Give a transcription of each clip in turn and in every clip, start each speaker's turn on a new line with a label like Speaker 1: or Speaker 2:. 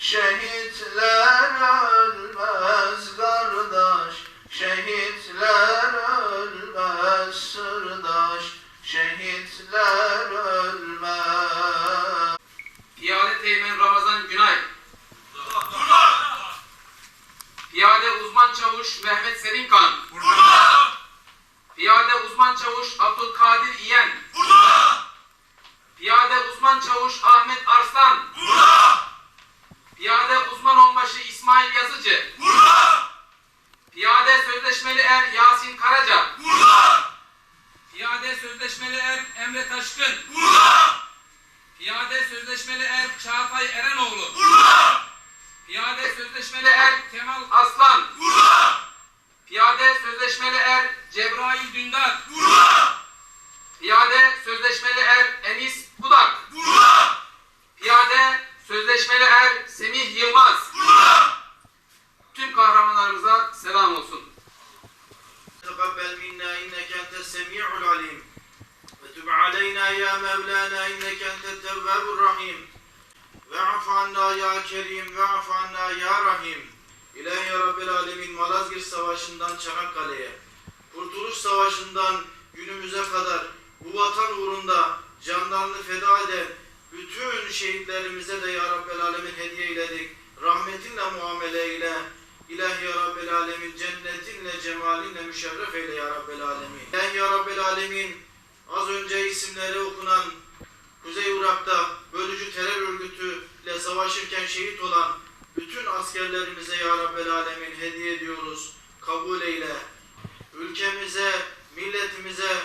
Speaker 1: Şehitler ölmez kardeş, şehitler ölmez sırdaş, şehitler ölmez. Piyade Teğmen Ramazan Günay. Burada. Piyade Uzman Çavuş Mehmet Selinkan. Burada. Piyade Uzman Çavuş Abdülkadir İyen. Burada. Piyade Uzman Çavuş Ahmet Arslan. Sözleşmeli er Yasin Karaca. Piyade sözleşmeli er Emre Taşkın. Piyade sözleşmeli er Çağatay Erenoğlu. Piyade sözleşmeli er Kemal Aslan. Piyade sözleşmeli er Cebrail Dündar. Piyade sözleşmeli er Enis Budak. Piyade sözleşmeli er Semih Yılmaz. Tüm kahramanlarımıza selam olsun.
Speaker 2: تقبل منا إنك أنت السميع العليم وتب علينا يا مولانا إنك أنت التواب الرحيم واعف عنا يا كريم واعف عنا ya Rahim İlahi Rabbil Alemin Malazgirt Savaşı'ndan Çanakkale'ye Kurtuluş Savaşı'ndan günümüze kadar bu vatan uğrunda canlarını feda eden bütün şehitlerimize de Ya Rabbil Alemin hediye eyledik. Rahmetinle muamele eyle. İlahi ya Rabbel Alemin cennetinle cemalinle müşerref eyle ya Rabbel Alemin. İlahi ya Rabbel Alemin az önce isimleri okunan Kuzey Irak'ta bölücü terör örgütüyle savaşırken şehit olan bütün askerlerimize ya Rabbel Alemin hediye ediyoruz. Kabul eyle. Ülkemize, milletimize,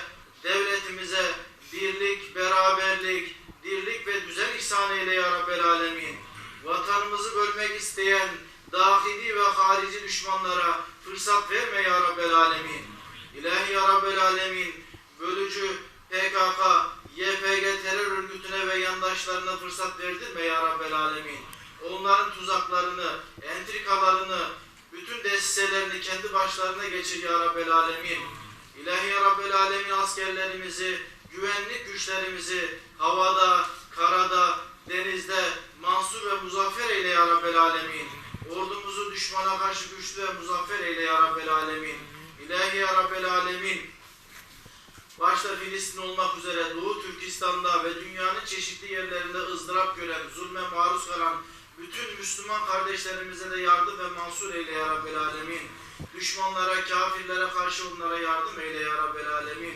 Speaker 2: devletimize birlik, beraberlik, dirlik ve düzen ihsan eyle ya Rabbel Alemin. Vatanımızı bölmek isteyen dahili ve harici düşmanlara fırsat verme ya Rabbel Alemin. İlahi ya Rabbel Alemin, bölücü PKK, YPG terör örgütüne ve yandaşlarına fırsat verdirme ya Rabbel Alemin. Onların tuzaklarını, entrikalarını, bütün desiselerini kendi başlarına geçir ya Rabbel Alemin. İlahi ya Rabbel Alemin askerlerimizi, güvenlik güçlerimizi havada, karada, denizde mansur ve muzaffer eyle ya Rabbel Alemin. Ordumuzu düşmana karşı güçlü ve muzaffer eyle ya Rabbel Alemin. İlahi ya Rabbel Alemin. Başta Filistin olmak üzere Doğu Türkistan'da ve dünyanın çeşitli yerlerinde ızdırap gören, zulme maruz kalan bütün Müslüman kardeşlerimize de yardım ve mansur eyle ya Rabbel Alemin. Düşmanlara, kafirlere karşı onlara yardım eyle ya Rabbel Alemin.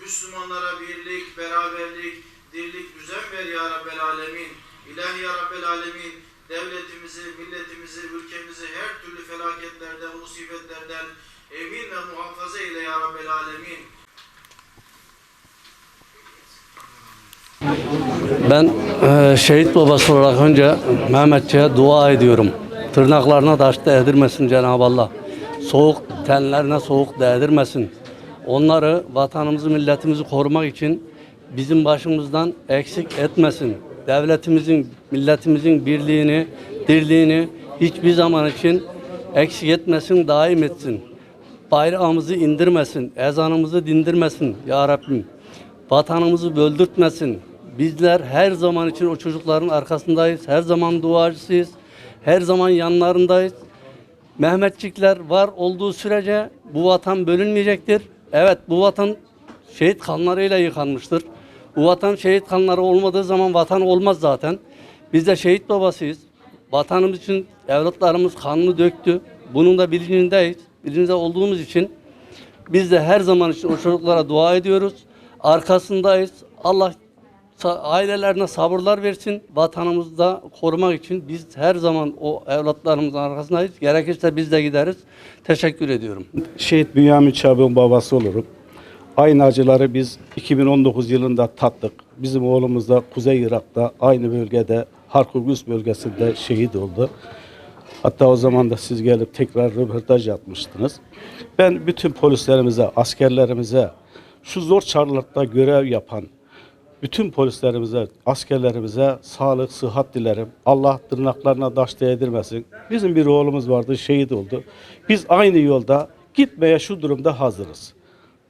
Speaker 2: Müslümanlara birlik, beraberlik, dirlik, düzen ver ya Rabbel Alemin. İlahi ya Rabbel Alemin devletimizi, milletimizi, ülkemizi her türlü felaketlerden, musibetlerden emin ve muhafaza eyle ya Rabbel Alemin.
Speaker 3: Ben e, şehit babası olarak önce Mehmetçi'ye dua ediyorum. Tırnaklarına taş değdirmesin Cenab-ı Allah. Soğuk tenlerine soğuk değdirmesin. Onları vatanımızı, milletimizi korumak için bizim başımızdan eksik etmesin. Devletimizin, milletimizin birliğini, dirliğini hiçbir zaman için eksik etmesin, daim etsin. Bayrağımızı indirmesin, ezanımızı dindirmesin ya Rabbim. Vatanımızı böldürtmesin. Bizler her zaman için o çocukların arkasındayız. Her zaman duacısıyız. Her zaman yanlarındayız. Mehmetçikler var olduğu sürece bu vatan bölünmeyecektir. Evet bu vatan şehit kanlarıyla yıkanmıştır. Bu vatan şehit kanları olmadığı zaman vatan olmaz zaten. Biz de şehit babasıyız. Vatanımız için evlatlarımız kanını döktü. Bunun da bilincindeyiz. Bilincinde olduğumuz için biz de her zaman için o çocuklara dua ediyoruz. Arkasındayız. Allah ailelerine sabırlar versin. Vatanımızı da korumak için biz her zaman o evlatlarımızın arkasındayız. Gerekirse biz de gideriz. Teşekkür ediyorum.
Speaker 4: Şehit Bünyamin Çabuk'un babası olurum. Aynı acıları biz 2019 yılında tattık. Bizim oğlumuz da Kuzey Irak'ta aynı bölgede Harkugus bölgesinde şehit oldu. Hatta o zaman da siz gelip tekrar röportaj yapmıştınız. Ben bütün polislerimize, askerlerimize, şu zor şartlarda görev yapan bütün polislerimize, askerlerimize sağlık, sıhhat dilerim. Allah tırnaklarına taş değdirmesin. Bizim bir oğlumuz vardı, şehit oldu. Biz aynı yolda gitmeye şu durumda hazırız.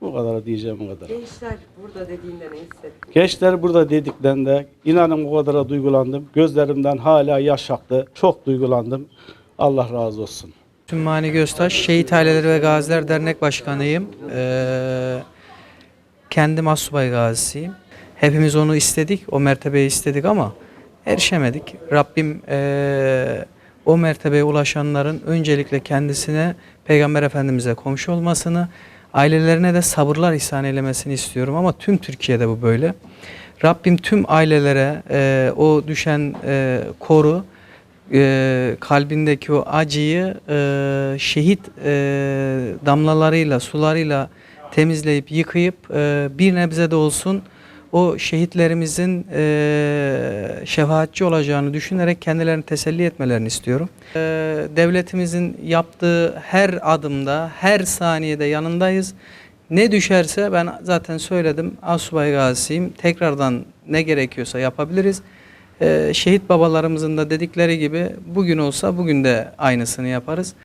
Speaker 4: Bu kadar diyeceğim bu kadar.
Speaker 5: Gençler burada dediğinde ne hissettin?
Speaker 4: Gençler burada dediklerinde inanın o kadar duygulandım. Gözlerimden hala yaş aktı. Çok duygulandım. Allah razı olsun.
Speaker 6: Sümmani Göztaş, Şehit Aileleri ve Gaziler Dernek Başkanıyım. Ee, kendim Assubay Gazisiyim. Hepimiz onu istedik, o mertebeyi istedik ama erişemedik. Rabbim ee, o mertebeye ulaşanların öncelikle kendisine Peygamber Efendimiz'e komşu olmasını, ailelerine de sabırlar ihsan eylemesini istiyorum ama tüm Türkiye'de bu böyle. Rabbim tüm ailelere e, o düşen e, koru, e, kalbindeki o acıyı e, şehit e, damlalarıyla, sularıyla temizleyip yıkayıp e, bir nebze de olsun o şehitlerimizin e, şefaatçi olacağını düşünerek kendilerini teselli etmelerini istiyorum. E, devletimizin yaptığı her adımda, her saniyede yanındayız. Ne düşerse ben zaten söyledim. Asubay Gazi'yim. Tekrardan ne gerekiyorsa yapabiliriz. Ee, şehit babalarımızın da dedikleri gibi bugün olsa bugün de aynısını yaparız.